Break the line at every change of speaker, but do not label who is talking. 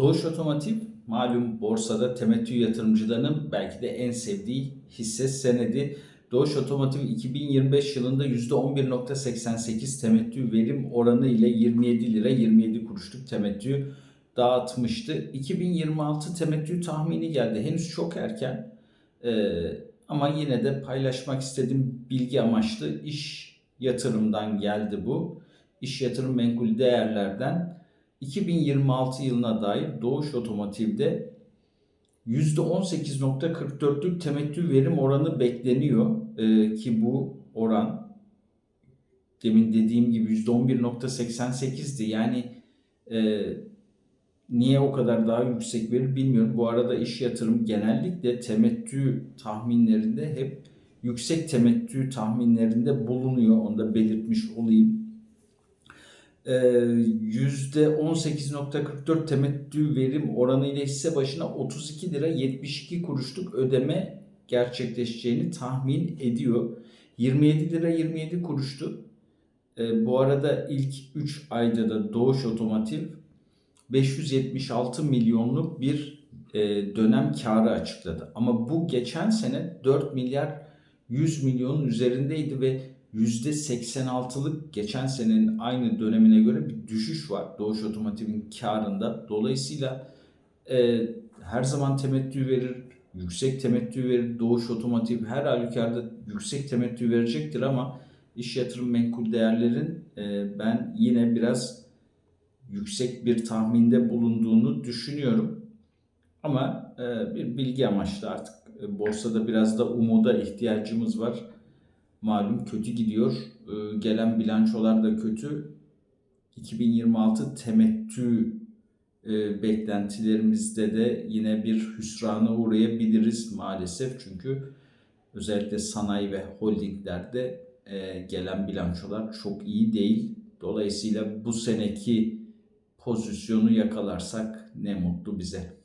Doğuş Otomotiv malum borsada temettü yatırımcılarının belki de en sevdiği hisse senedi. Doğuş Otomotiv 2025 yılında %11.88 temettü verim oranı ile 27 lira 27 kuruşluk temettü dağıtmıştı. 2026 temettü tahmini geldi. Henüz çok erken Ee, ama yine de paylaşmak istediğim bilgi amaçlı iş yatırımdan geldi bu. İş yatırım menkul değerlerden 2026 yılına dair Doğuş Otomotiv'de %18.44'lük temettü verim oranı bekleniyor Ee, ki bu oran demin dediğim gibi %11.88'di. Yani e, niye o kadar daha yüksek verir bilmiyorum. Bu arada iş yatırım genellikle temettü tahminlerinde hep yüksek temettü tahminlerinde bulunuyor. Onu da belirtmiş olayım. Ee, %18.44 temettü verim oranı ile hisse başına 32 lira 72 kuruşluk ödeme gerçekleşeceğini tahmin ediyor. 27 lira 27 kuruştu. Ee, bu arada ilk 3 ayda da Doğuş Otomotiv 576 milyonluk bir e, dönem karı açıkladı. Ama bu geçen sene 4 milyar 100 milyonun üzerindeydi ve %86'lık geçen senenin aynı dönemine göre bir düşüş var Doğuş Otomotiv'in karında. Dolayısıyla e, her zaman temettü verir, yüksek temettü verir. Doğuş Otomotiv her halükarda yüksek temettü verecektir ama iş yatırım menkul değerlerin e, ben yine biraz yüksek bir tahminde bulunduğunu düşünüyorum. Ama e, bir bilgi amaçlı artık e, borsada biraz da umuda ihtiyacımız var. Malum kötü gidiyor. E, gelen bilançolar da kötü. 2026 temettü e, beklentilerimizde de yine bir hüsrana uğrayabiliriz maalesef. Çünkü özellikle sanayi ve holdinglerde e, gelen bilançolar çok iyi değil. Dolayısıyla bu seneki pozisyonu yakalarsak ne mutlu bize.